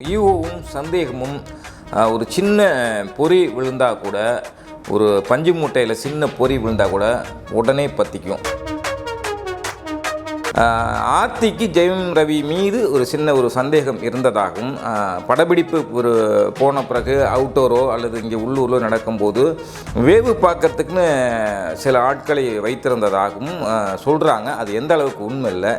ஈவோவும் சந்தேகமும் ஒரு சின்ன பொறி விழுந்தால் கூட ஒரு பஞ்சு மூட்டையில் சின்ன பொறி விழுந்தால் கூட உடனே பற்றிக்கும் ஆர்த்திக்கு ஜெயம் ரவி மீது ஒரு சின்ன ஒரு சந்தேகம் இருந்ததாகவும் படப்பிடிப்பு ஒரு போன பிறகு அவுட்டோரோ அல்லது இங்கே உள்ளூரில் நடக்கும்போது வேவு பார்க்கறதுக்குன்னு சில ஆட்களை வைத்திருந்ததாகவும் சொல்கிறாங்க அது எந்த அளவுக்கு உண்மை இல்லை.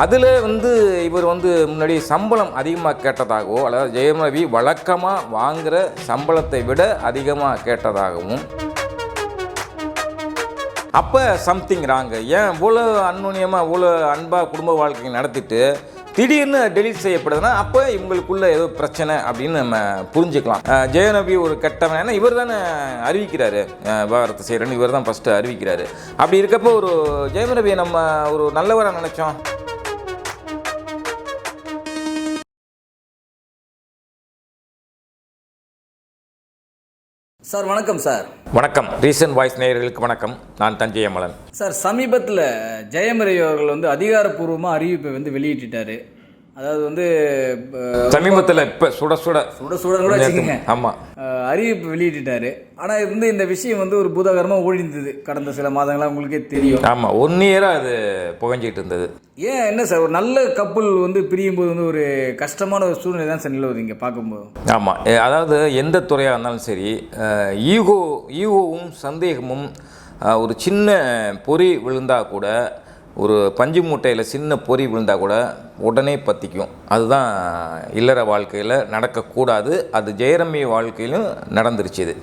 அதில் வந்து இவர் வந்து முன்னாடி சம்பளம் அதிகமாக கேட்டதாகவோ அல்லது ஜெயம் ரவி வழக்கமாக வாங்குகிற சம்பளத்தை விட அதிகமாக கேட்டதாகவும். அப்போ சம்திங் ராங்க ஏன் இவ்வளோ அந்நுண்ணியமாக இவ்வளோ அன்பாக குடும்ப வாழ்க்கை நடத்திட்டு திடீர்னு டெலிட் செய்யப்படுதுன்னா அப்போ இவங்களுக்குள்ள ஏதோ பிரச்சனை அப்படின்னு நம்ம புரிஞ்சுக்கலாம். ஜெயநபி ஒரு கட்டவன். ஏன்னா இவர் தானே அறிவிக்கிறாரு. விவகாரத்தை செய்கிறேன்னு இவர் தான் ஃபஸ்ட்டு அறிவிக்கிறாரு. அப்படி இருக்கப்போ ஒரு ஜெயநபியை நம்ம ஒரு நல்லவராக நினச்சோம்? சார் வணக்கம் சார். வணக்கம். ரீசன்ட் வாய்ஸ் நேயர்களுக்கு வணக்கம். நான் தஞ்சை அமலன் சார் சமீபத்தில் ஜெயமரி அவர்கள் வந்து அதிகாரப்பூர்வமாக அறிவிப்பை வந்து வெளியிட்டுட்டாரு. அதாவது வந்து சமீபத்தில் இப்போ சுட சுட சுட சுட கூட வச்சுக்கோங்க. ஆமாம் அறிவிப்பு வெளியிட்டுட்டாரு. ஆனால் வந்து இந்த விஷயம் வந்து ஒரு பூதாகரமாக ஒழிந்தது கடந்த சில மாதங்களாக உங்களுக்கே தெரியும். ஆமாம் ஒன் இயராக அது புகஞ்சிட்டு இருந்தது. ஏன் என்ன சார் ஒரு நல்ல கப்பல் வந்து பிரியும் போது வந்து ஒரு கஷ்டமான ஒரு சூழ்நிலை தான் சார் நிலவுது இங்கே பார்க்கும்போது. ஆமாம் அதாவது எந்த துறையாக இருந்தாலும் சரி ஈகோ ஈகோவும் சந்தேகமும் ஒரு சின்ன பொறி விழுந்தா கூட ஒரு பஞ்சு மூட்டையில் சின்ன பொறி விழுந்தால் கூட உடனே பற்றிக்கும் அதுதான் இல்லற வாழ்க்கையில் நடக்கக்கூடாது. அது ஜெயரம்மி வாழ்க்கையிலும் நடந்துருச்சு இது.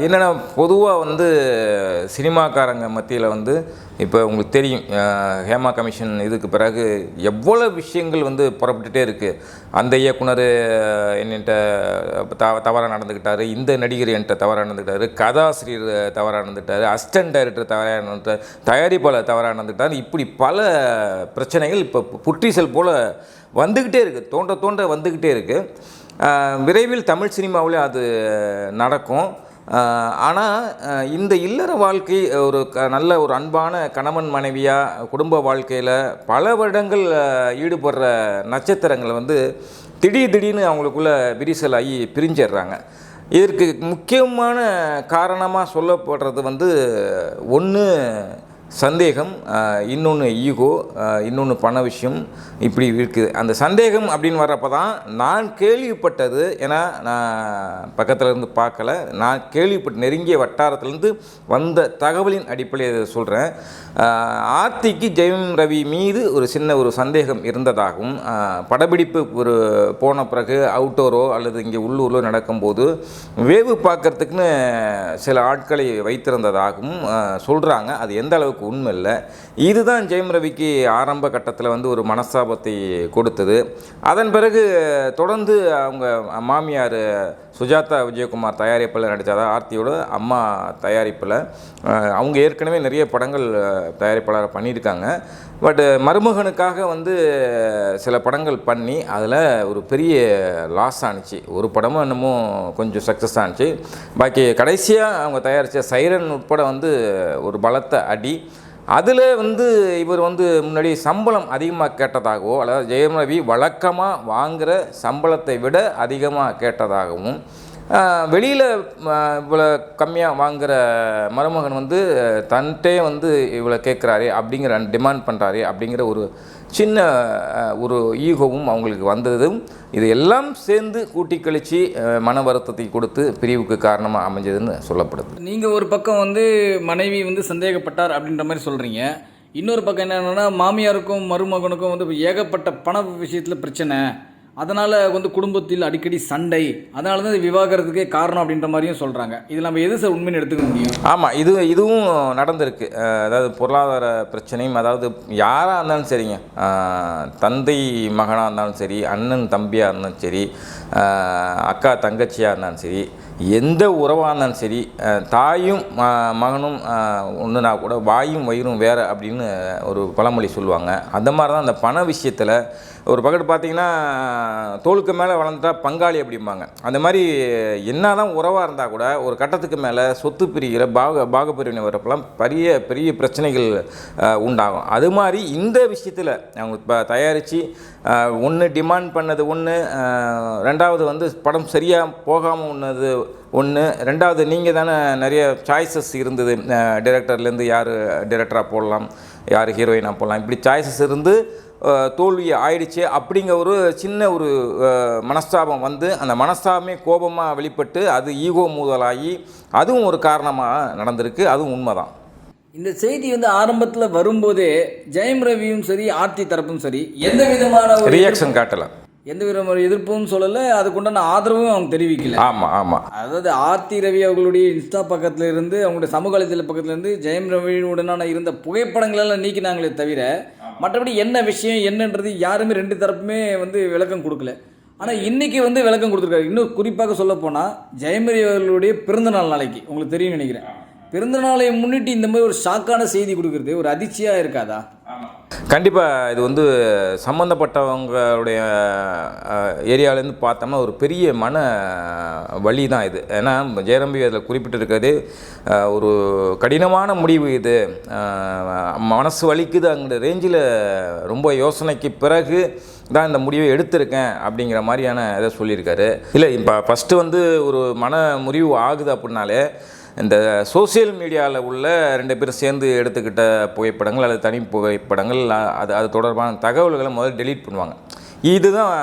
என்னென்னா பொதுவாக வந்து சினிமாக்காரங்க மத்தியில் வந்து இப்போ உங்களுக்கு தெரியும் ஹேமா கமிஷன் இதுக்கு பிறகு எவ்வளோ விஷயங்கள் வந்து புறப்பட்டுட்டே இருக்குது அந்த இயக்குனர் என்கிட்ட த தவறாக நடந்துக்கிட்டாரு இந்த நடிகர் என்கிட்ட தவறாக நடந்துக்கிட்டாரு கதாசிரியர் தவறாக நடந்துக்கிட்டாரு அசிஸ்டன்ட் டைரக்டர் தவறாக நடந்துட்டார் தயாரிப்பாளர் தவறாக நடந்துக்கிட்டாரு இப்படி பல பிரச்சனைகள் இப்போ புற்றீசல் போல் வந்துக்கிட்டே இருக்குது தோண்ட தோண்ட வந்துக்கிட்டே இருக்குது விரைவில் தமிழ் சினிமாவிலே அது நடக்கும். ஆனால் இந்த இல்லற வாழ்க்கை ஒரு க நல்ல ஒரு அன்பான கணவன் மனைவியாக குடும்ப வாழ்க்கையில் பல வருடங்கள் ஈடுபடுற நட்சத்திரங்களை வந்து திடீர் திடீர்னு அவங்களுக்குள்ள விரிசல் ஆகி பிரிஞ்சிடுறாங்க. இதற்கு முக்கியமான காரணமாக சொல்லப்படுறது வந்து ஒன்று சந்தேகம் இன்னொன்று ஈகோ இன்னொன்று பண விஷயம் இப்படி இருக்குது. அந்த சந்தேகம் அப்படின்னு வர்றப்ப தான் நான் கேள்விப்பட்டது ஏன்னா நான் பக்கத்தில் இருந்து பார்க்கல நான் கேள்விப்பட்ட நெருங்கிய வட்டாரத்திலேருந்து வந்த தகவலின் அடிப்படையில் இதை சொல்கிறேன் ஆர்த்திக்கு ஜெயம் ரவி மீது ஒரு சின்ன ஒரு சந்தேகம் இருந்ததாகவும் படப்பிடிப்பு ஒரு போன பிறகு அவுட்டோரோ அல்லது இங்கே உள்ளூரில் நடக்கும்போது வேவு பார்க்கறதுக்குன்னு சில ஆட்களை வைத்திருந்ததாகவும் சொல்கிறாங்க அது எந்த அளவுக்கு உண்மை இல்லை. இதுதான் ஜெயம் ரவிக்கு ஆரம்ப கட்டத்தில் வந்து ஒரு மனஸ்தாபத்தை கொடுத்தது. அதன் பிறகு தொடர்ந்து அவங்க மாமியார் சுஜாதா விஜயகுமார் தயாரிப்பில் நடித்தாதா ஆர்த்தியோட அம்மா தயாரிப்பில். அவங்க ஏற்கனவே நிறைய படங்கள் தயாரிப்பாளராக தயாரிப்பாளர் பண்ணியிருக்காங்க. பட் மருமகனுக்காக வந்து சில படங்கள் பண்ணி அதில் ஒரு பெரிய லாஸ் ஆணுச்சு ஒரு படமும் என்னமோ கொஞ்சம் சக்ஸஸ் ஆணுச்சு பாக்கி கடைசியாக அவங்க தயாரித்த சைரன் உட்பட வந்து ஒரு பலத்த அடி அதில் வந்து இவர் வந்து முன்னாடி சம்பளம் அதிகமாக கேட்டதாகவோ அல்லது ஜெயம் ரவி வழக்கமாக வாங்குகிற சம்பளத்தை விட அதிகமாக கேட்டதாகவும் வெளியில் இவ்வளோ கம்மியாக வாங்குகிற மருமகன் வந்து தன்ட்டே வந்து இவ்வளோ கேட்குறாரு அப்படிங்கிற டிமாண்ட் பண்ணுறாரு அப்படிங்கிற ஒரு சின்ன ஒரு ஈகோவும் அவங்களுக்கு வந்ததும் இது எல்லாம் சேர்ந்து கூட்டி கழித்து மன வருத்தத்தை கொடுத்து பிரிவுக்கு காரணமாக அமைஞ்சதுன்னு சொல்லப்படுது. நீங்கள் ஒரு பக்கம் வந்து மனைவி வந்து சந்தேகப்பட்டார் அப்படின்ற மாதிரி சொல்கிறீங்க இன்னொரு பக்கம் என்னென்னா மாமியாருக்கும் மருமகனுக்கும் வந்து ஏகப்பட்ட பண விஷயத்தில் பிரச்சனை. அதனால் வந்து குடும்பத்தில் அடிக்கடி சண்டை அதனால தான் இது விவாகரத்துக்கே காரணம் அப்படின்ற மாதிரியும் சொல்கிறாங்க இது நம்ம எது சார் உண்மைன்னு எடுத்துக்க முடியும்? ஆமாம் இது இதுவும் நடந்திருக்கு. அதாவது பொருளாதார பிரச்சனையும் அதாவது யாராக இருந்தாலும் சரிங்க. தந்தை மகனாக இருந்தாலும் சரி அண்ணன் தம்பியாக இருந்தாலும் சரி அக்கா தங்கச்சியாக இருந்தாலும் சரி எந்த உறவாக இருந்தாலும் சரி தாயும் ம- மகனும் ஒன்றுனா கூட வாயும் வயிறும் வேறு அப்படின்னு ஒரு பழமொழி சொல்லுவாங்க. அந்த மாதிரி தான் அந்த பண விஷயத்தில் ஒரு பக்கத்து பார்த்தீங்கன்னா தோளுக்கு மேலே வளர்ந்துட்டா பங்காளி அப்படிம்பாங்க. அந்த மாதிரி என்ன தான் உறவாக இருந்தால் கூட ஒரு கட்டத்துக்கு மேலே சொத்து பிரிகிற பாக பாகப்பிரிவினை வரப்பெல்லாம் பெரிய பெரிய பிரச்சனைகள் உண்டாகும். அது மாதிரி இந்த விஷயத்தில் அவங்க இப்போ தயாரித்து ஒன்று டிமாண்ட் பண்ணது ஒன்று ரெண்டாவது வந்து படம் சரியாக போகாமல் ஒன்றது ஒன்று ரெண்டாவது நீங்கள் தானே நிறைய சாய்ஸஸ் இருந்தது. டிரெக்டர்லேருந்து யார் டிரெக்டராக போடலாம் யார் ஹீரோயினாக போடலாம். இப்படி சாய்ஸஸ் இருந்து தோல்வி ஆயிடுச்சு அப்படிங்கிற ஒரு சின்ன ஒரு மனஸ்தாபம் வந்து அந்த மனஸ்தாபமே கோபமாக வெளிப்பட்டு அது ஈகோ மூதலாகி அதுவும் ஒரு காரணமாக நடந்திருக்கு. அதுவும் உண்மைதான். இந்த செய்தி வந்து ஆரம்பத்தில் வரும்போதே ஜெயம் ரவியும் சரி ஆர்த்தி தரப்பும் சரி எந்த விதமான ரியாக்ஷன் காட்டலை. எந்த விதமான எதிர்ப்பும் சொல்லலை. அதுக்குண்டான ஆதரவும் அவங்க தெரிவிக்கல. ஆமாம் ஆமாம் அதாவது ஆர்த்தி ரவி அவர்களுடைய இன்ஸ்டா பக்கத்துல இருந்து அவங்களுடைய சமூக வலைதள பக்கத்துல இருந்து ஜெயம் ரவியுடனான இருந்த புகைப்படங்கள் எல்லாம் நீக்கினாங்களே தவிர மற்றபடி என்ன விஷயம் என்னன்றது யாருமே ரெண்டு தரப்புமே வந்து விளக்கம் கொடுக்கல. ஆனால் இன்னைக்கு வந்து விளக்கம் கொடுத்துருக்காரு. இன்னும் குறிப்பாக சொல்ல போனால் ஜெயமரி அவர்களுடைய பிறந்தநாள் நாளைக்கு. உங்களுக்கு தெரியும் நினைக்கிறேன். பிறந்தநாளை முன்னிட்டு இந்த மாதிரி ஒரு ஷாக்கான செய்தி கொடுக்கறது ஒரு அதிர்ச்சியாக இருக்காதா? கண்டிப்பாக இது வந்து சம்மந்தப்பட்டவங்களுடைய ஏரியாவிலேருந்து பார்த்தோம்னா ஒரு பெரிய மன வழி தான் இது. ஏன்னா ஜெயரம்பி அதில் குறிப்பிட்டிருக்கிறது ஒரு கடினமான முடிவு இது. மனசு வலிக்குது அங்கே ரேஞ்சில் ரொம்ப யோசனைக்கு பிறகு தான் இந்த முடிவை எடுத்திருக்கேன் அப்படிங்கிற மாதிரியான இதை சொல்லியிருக்காரு. இல்லை இப்போ ஃபஸ்ட்டு வந்து ஒரு மன முறிவு ஆகுது அப்படின்னாலே இந்த சோஷியல் மீடியாவில் உள்ள ரெண்டு பேரும் சேர்ந்து எடுத்துக்கிட்ட புகைப்படங்கள் அல்லது தனி புகைப்படங்கள் அது அது தொடர்பான தகவல்களை முதல்ல டெலீட் பண்ணுவாங்க. இதுதான்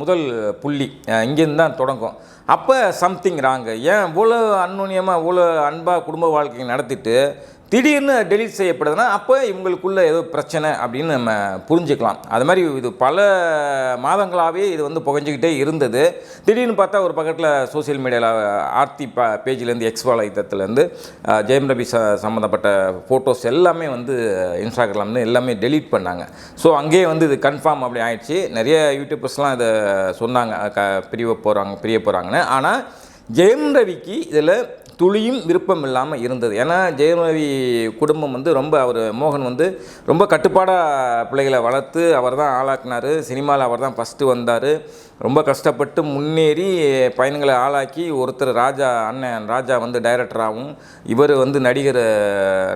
முதல் புள்ளி. இங்கேருந்து தான் தொடங்கும். அப்போ சம்திங் ராங்கு ஏன் இவ்வளோ அந்நுண்ணியமாக இவ்வளோ அன்பாக குடும்ப வாழ்க்கை நடத்திட்டு திடீர்னு டெலீட் செய்யப்படுதுன்னா அப்போ இவங்களுக்குள்ள ஏதோ பிரச்சனை அப்படின்னு நம்ம புரிஞ்சுக்கலாம். அது மாதிரி இது பல மாதங்களாகவே இது வந்து புகஞ்சிக்கிட்டே இருந்தது. திடீர்னு பார்த்தா ஒரு பக்கத்தில் சோஷியல் மீடியாவில் ஆர்த்தி ப பேஜ்லேருந்து எக்ஸ் வலைத்தளத்துலேருந்து ஜெயம் ரவி ச சம்மந்தப்பட்ட ஃபோட்டோஸ் எல்லாமே வந்து இன்ஸ்டாகிராம்னு எல்லாமே டெலீட் பண்ணாங்க. ஸோ அங்கேயே வந்து இது கன்ஃபார்ம் அப்படி ஆயிடுச்சு. நிறைய யூடியூபர்ஸ்லாம் இதை சொன்னாங்க க பிரிய போகிறாங்க பிரிய போகிறாங்கன்னு ஆனால் ஜெயம் ரவிக்கு இதில் துளியும் விருப்பம் இல்லாமல் இருந்தது. ஏன்னா ஜெயரவி குடும்பம் வந்து ரொம்ப அவர் மோகன் வந்து ரொம்ப கட்டுப்பாடாக பிள்ளைகளை வளர்த்து அவர் தான் ஆளாக்குனார். சினிமாவில் அவர் தான் ஃபஸ்ட்டு வந்தார். ரொம்ப கஷ்டப்பட்டு முன்னேறி பையன்களை ஆளாக்கி ஒருத்தர் ராஜா அண்ணன் ராஜா வந்து டைரக்டராகவும் இவர் வந்து நடிகர்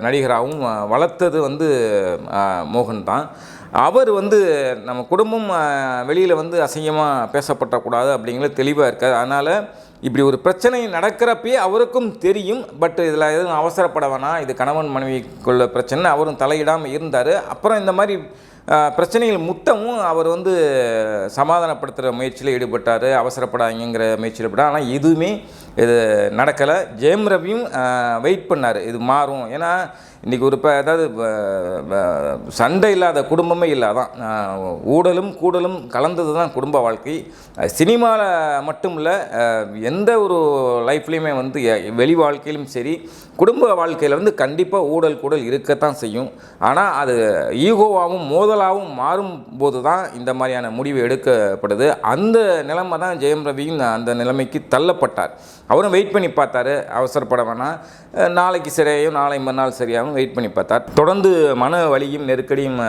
நடிகராகவும் வளர்த்தது வந்து மோகன் தான். அவர் வந்து நம்ம குடும்பம் வெளியில் வந்து அசிங்கமாக பேசப்படக்கூடாது அப்படிங்கிறது தெளிவாக இருக்காது அதனால் இப்படி ஒரு பிரச்சனை நடக்கிறப்பே அவருக்கும் தெரியும் பட் இதில் எதுவும் அவசரப்பட வேணாம். இது கணவன் மனைவிக்குள்ள பிரச்சனை அவரும் தலையிடாமல் இருந்தார். அப்புறம் இந்த மாதிரி பிரச்சனைகள் முத்தமும் அவர் வந்து சமாதானப்படுத்துகிற முயற்சியில் ஈடுபட்டார். அவசரப்படாங்கிற முயற்சியில் ஈடுபட்டார். ஆனால் எதுவுமே இது நடக்கலை. ஜெயம் ரவியும் வெயிட் பண்ணார். இது மாறும். ஏன்னா இன்றைக்கி ஒரு இப்போ அதாவது சண்டை இல்லாத குடும்பமே இல்லாதான். ஊடலும் கூடலும் கலந்தது தான் குடும்ப வாழ்க்கை. சினிமாவில் மட்டும் இல்லை எந்த ஒரு லைஃப்லேயுமே வந்து வெளி வாழ்க்கையிலும் சரி குடும்ப வாழ்க்கையில் வந்து கண்டிப்பாக ஊடல் கூடல் இருக்கத்தான் செய்யும். ஆனால் அது ஈகோவாகவும் மோதலாகவும் மாறும்போது தான் இந்த மாதிரியான முடிவு எடுக்கப்படுது. அந்த நிலைமை தான் ஜெயம் ரவியும் அந்த நிலைமைக்கு தள்ளப்பட்டார். அவரும் வெயிட் பண்ணி பார்த்தாரு. அவசரப்பட வேணாம். நாளைக்கு சரியாயும் நாளை மறுநாள் சரியாகும் வெயிட் பண்ணி பார்த்தார் தொடர்ந்து மன வலியும் நெருக்கடியும்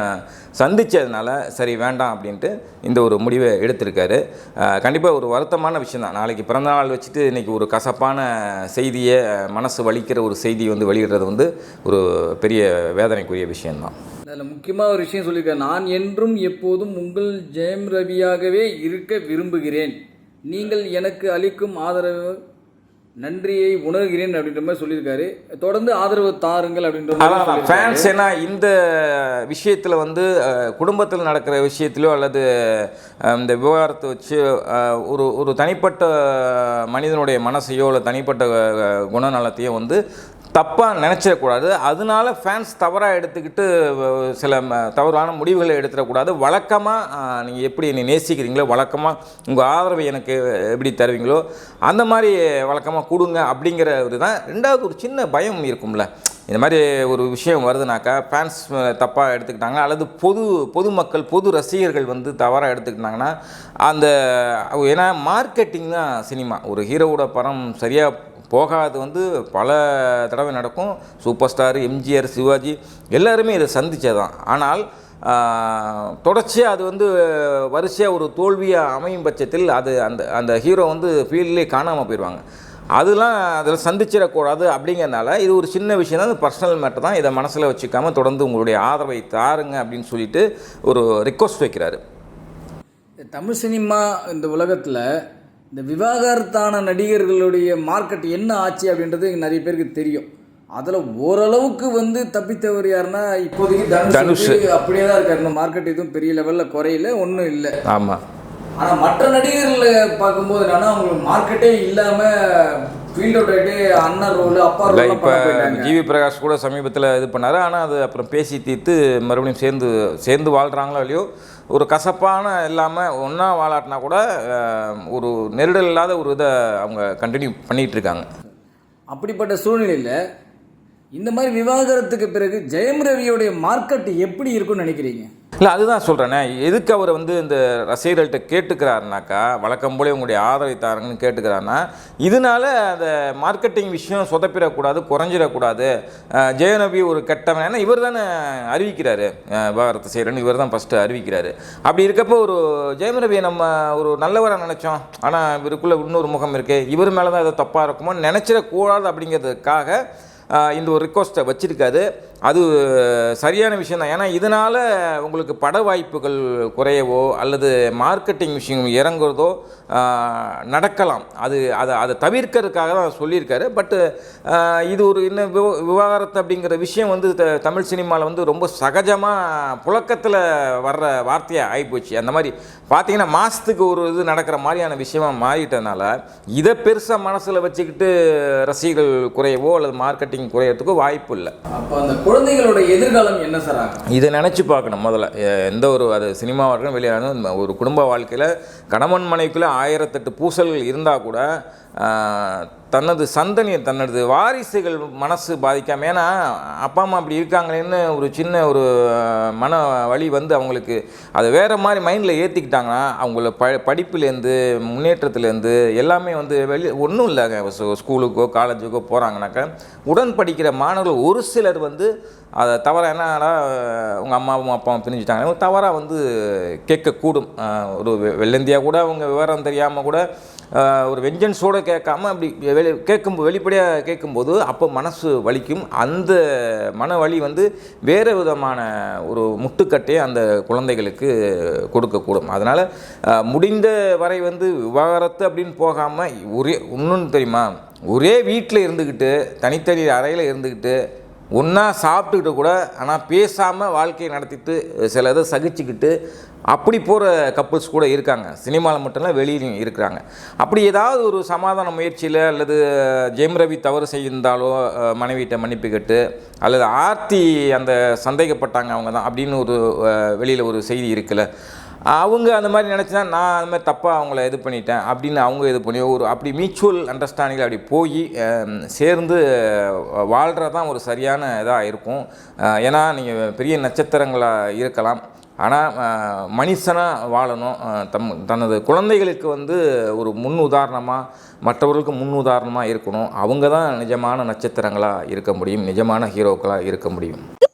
சந்தித்ததுனால சரி வேண்டாம் அப்படின்ட்டு இந்த ஒரு முடிவை எடுத்திருக்காரு. கண்டிப்பாக ஒரு வருத்தமான விஷயம் தான் நாளைக்கு பிறந்த நாள் வச்சுட்டு இன்றைக்கி ஒரு கசப்பான செய்தியை மனசு வலிக்கிற ஒரு செய்தி வந்து வெளியிடுறது வந்து ஒரு பெரிய வேதனைக்குரிய விஷயம்தான். அதில் முக்கியமாக ஒரு விஷயம் சொல்லியிருக்கேன் நான் என்றும் எப்போதும் உங்கள் ஜெயம் ரவியாகவே இருக்க விரும்புகிறேன். நீங்கள் எனக்கு அளிக்கும் ஆதரவு நன்றியை உணர்கிறேன் அப்படின்ற மாதிரி சொல்லியிருக்காரு தொடர்ந்து ஆதரவு தாருங்கள் அப்படின்ற. ஃபேன்ஸ் ஏன்னா இந்த விஷயத்தில் வந்து குடும்பத்தில் நடக்கிற விஷயத்திலோ அல்லது இந்த விவகாரத்தை வச்சு ஒரு ஒரு தனிப்பட்ட மனிதனுடைய மனசையோ இல்லை தனிப்பட்ட குணநலத்தையோ வந்து தப்பாக நினச்சிடக்கூடாது. அதனால ஃபேன்ஸ் தவறாக எடுத்துக்கிட்டு சில ம- தவறான முடிவுகளை எடுத்துடக்கூடாது. வழக்கமாக நீங்கள் எப்படி என்னை நேசிக்கிறீங்களோ வழக்கமாக உங்கள் ஆதரவை எனக்கு எப்படி தருவீங்களோ அந்த மாதிரி வழக்கமாக கொடுங்க அப்படிங்கிற ஒரு தான். ரெண்டாவது ஒரு சின்ன பயம் இருக்கும்ல. இந்த மாதிரி ஒரு விஷயம் வருதுனாக்கா ஃபேன்ஸ் தப்பாக எடுத்துக்கிட்டாங்க அல்லது பொது பொதுமக்கள் பொது ரசிகர்கள் வந்து தவறாக எடுத்துக்கிட்டாங்கன்னா அந்த ஏன்னா மார்க்கெட்டிங் தான் சினிமா. ஒரு ஹீரோவோட படம் சரியாக போகாது வந்து பல தடவை நடக்கும். சூப்பர் ஸ்டார் எம்ஜிஆர் சிவாஜி எல்லாருமே இதை சந்தித்ததான் ஆனால் தொடர்ச்சியாக அது வந்து வரிசையாக ஒரு தோல்வியாக அமையும் பட்சத்தில் அது அந்த அந்த ஹீரோ வந்து ஃபீல்ட்லேயே காணாமல் போயிடுவாங்க அதெல்லாம் அதில் சந்திச்சிடக்கூடாது அப்படிங்கிறனால இது ஒரு சின்ன விஷயம் தான். பர்சனல் மேட்டர் தான். இதை மனசில் வச்சுக்காமல் தொடர்ந்து உங்களுடைய ஆதரவை தாருங்க அப்படின்னு சொல்லிட்டு ஒரு ரிக்வஸ்ட் வைக்கிறாரு. தமிழ் சினிமா இந்த உலகத்தில் இந்த விவாகரத்தான நடிகர்களுடைய மார்க்கெட் என்ன ஆச்சு அப்படின்றது நிறைய பேருக்கு தெரியும். அதில் ஓரளவுக்கு வந்து தப்பித்தவர் யாருன்னா இப்போதைக்கு தனுஷ் அப்படியே தான் இருக்காரு. இன்னும் மார்க்கெட் எதுவும் பெரிய லெவலில் குறையில ஒன்றும் இல்லை. ஆமாம் ஆனால் மற்ற நடிகர்களை பார்க்கும்போது என்னன்னா அவங்களுக்கு மார்க்கெட்டே இல்லாமல் ஃபீல்ட் அவுட் ஆகிட்டு அண்ணன் ரோல் அப்பா ரோல் இப்போ ஜிவி பிரகாஷ் கூட சமீபத்தில் இது பண்ணார். ஆனால் அது அப்புறம் பேசி தீர்த்து மறுபடியும் சேர்ந்து சேர்ந்து வாழ்கிறாங்களோ இல்லையோ ஒரு கசப்பான இல்லாமல் ஒன்றா வாழாட்டினா கூட ஒரு நெருடல் இல்லாத ஒரு இதை அவங்க கண்டினியூ பண்ணிகிட்டு இருக்காங்க. அப்படிப்பட்ட சூழ்நிலையில் இந்த மாதிரி விவாகரத்துக்கு பிறகு ஜெயம் ரவியோடைய மார்க்கெட் எப்படி இருக்கும்னு நினைக்கிறீங்க? இல்லை அதுதான் சொல்கிறேனே எதுக்கு அவர் வந்து இந்த ரசிகர்கள்ட்ட கேட்டுக்கிறாருனாக்கா வழக்கம் போல உங்களுடைய ஆதரவை தாருங்கன்னு கேட்டுக்கிறாருன்னா இதனால அந்த மார்க்கெட்டிங் விஷயம் சொதப்பிடக்கூடாது குறைஞ்சிடக்கூடாது. ஜெயநபி ஒரு கெட்டவன். ஏன்னா இவர் தானே அறிவிக்கிறாரு. விவகாரத்தை செய்கிறேன்னு இவர் தான் ஃபஸ்ட்டு அறிவிக்கிறாரு. அப்படி இருக்கப்போ ஒரு ஜெயநபியை நம்ம ஒரு நல்லவராக நினச்சோம். ஆனால் இவருக்குள்ளே இன்னொரு முகம் இருக்குது இவர் மேலே தான் ஏதோ தப்பாக இருக்குமோ நினச்சிடக்கூடாது அப்படிங்கிறதுக்காக இந்த ஒரு ரிக்வஸ்ட்டை வச்சிருக்காரு. அது சரியான விஷயம் தான். ஏன்னா இதனால் உங்களுக்கு பட வாய்ப்புகள் குறையவோ அல்லது மார்க்கெட்டிங் விஷயம் இறங்குறதோ நடக்கலாம். அது அதை அதை தவிர்க்கிறதுக்காக தான் சொல்லியிருக்காரு. பட்டு இது ஒரு இன்னும் விவ விவகாரத்து அப்படிங்கிற விஷயம் வந்து த- தமிழ் சினிமாவில் வந்து ரொம்ப சகஜமாக புழக்கத்தில் வர்ற வார்த்தையாக ஆகிப்போச்சு அந்த மாதிரி பார்த்தீங்கன்னா மாதத்துக்கு ஒரு இது நடக்கிற மாதிரியான விஷயமாக மாறிட்டனால இதை பெருசாக மனசில் வச்சுக்கிட்டு ரசிகர்கள் குறையவோ அல்லது மார்க்கெட்டிங் குறையிறதுக்கோ வாய்ப்பு இல்லை. அப்போ அந்த குழந்தைகளோட எதிர்காலம் என்ன சார் ஆகும்? இதை நினச்சி பார்க்கணும் முதல்ல. எந்த ஒரு அது சினிமாவாக இருக்கணும் வெளியான ஒரு குடும்ப வாழ்க்கையில் கணவன் மனைவிக்குள்ளே ஆயிரத்தெட்டு பூசல்கள் இருந்தால் கூட தனது சந்தனியை தன்னது வாரிசுகள் மனசு பாதிக்காமல் ஏன்னா அப்பா அம்மா அப்படி இருக்காங்களேன்னு ஒரு சின்ன ஒரு மன வழி வந்து அவங்களுக்கு அதை வேறு மாதிரி மைண்டில் ஏற்றிக்கிட்டாங்கன்னா அவங்கள ப படிப்புலேருந்து முன்னேற்றத்துலேருந்து எல்லாமே வந்து வெளி ஒன்றும் இல்லைங்க ஸ்கூலுக்கோ காலேஜுக்கோ போகிறாங்கனாக்கா உடன் படிக்கிற மாணவர்கள் ஒரு சிலர் வந்து அதை தவறாக என்னடா உங்கள் அம்மாவும் அப்பாவும் பிரிஞ்சுட்டாங்க தவறாக வந்து கேட்கக்கூடும். ஒரு வெள்ளந்தியாக கூட அவங்க விவரம் தெரியாமல் கூட ஒரு வெஞ்சன்ஸோடு கேட்காம அப்படி வெளி கேட்கும் வெளிப்படையாக கேட்கும்போது அப்போ மனசு வலிக்கும். அந்த மன வலி வந்து வேறு விதமான ஒரு முட்டுக்கட்டையை அந்த குழந்தைகளுக்கு கொடுக்கக்கூடும். அதனால் முடிந்த வரை வந்து விவாகரத்து அப்படின்னு போகாமல் ஒரே இன்னொன்று தெரியுமா? ஒரே வீட்டில் இருந்துக்கிட்டு தனித்தனி அறையில் இருந்துக்கிட்டு ஒன்றா சாப்பிட்டுக்கிட்டு கூட ஆனால் பேசாமல் வாழ்க்கையை நடத்திட்டு சில இதை சகிச்சுக்கிட்டு அப்படி போகிற கப்புள்ஸ் கூட இருக்காங்க. சினிமாவில் மட்டும் இல்லை வெளியிலையும் இருக்கிறாங்க. அப்படி ஏதாவது ஒரு சமாதான முயற்சியில் அல்லது ஜெயம் ரவி தவறு செய்திருந்தாலோ மனைவியிட்ட மன்னிப்பு கேட்டு அல்லது ஆர்த்தி அந்த சந்தேகப்பட்டாங்க அவங்க தான் அப்படின்னு ஒரு வெளியில் ஒரு செய்தி இருக்குல்ல அவங்க அந்த மாதிரி நினச்சினா நான் அந்த மாதிரி தப்பாக அவங்கள இது பண்ணிட்டேன் அப்படின்னு அவங்க இது பண்ணி ஒரு அப்படி மியூச்சுவல் அண்டர்ஸ்டாண்டிங்கில் அப்படி போய் சேர்ந்து வாழ்கிறது தான் ஒரு சரியான இதாக இருக்கும். ஏன்னா நீங்கள் பெரிய நட்சத்திரங்களாக இருக்கலாம். ஆனால் மனுஷனாக வாழணும். தம் தனது குழந்தைகளுக்கு வந்து ஒரு முன் உதாரணமாக மற்றவர்களுக்கு முன் உதாரணமாக இருக்கணும். அவங்க தான் நிஜமான நட்சத்திரங்களாக இருக்க முடியும் நிஜமான ஹீரோக்களாக இருக்க முடியும்.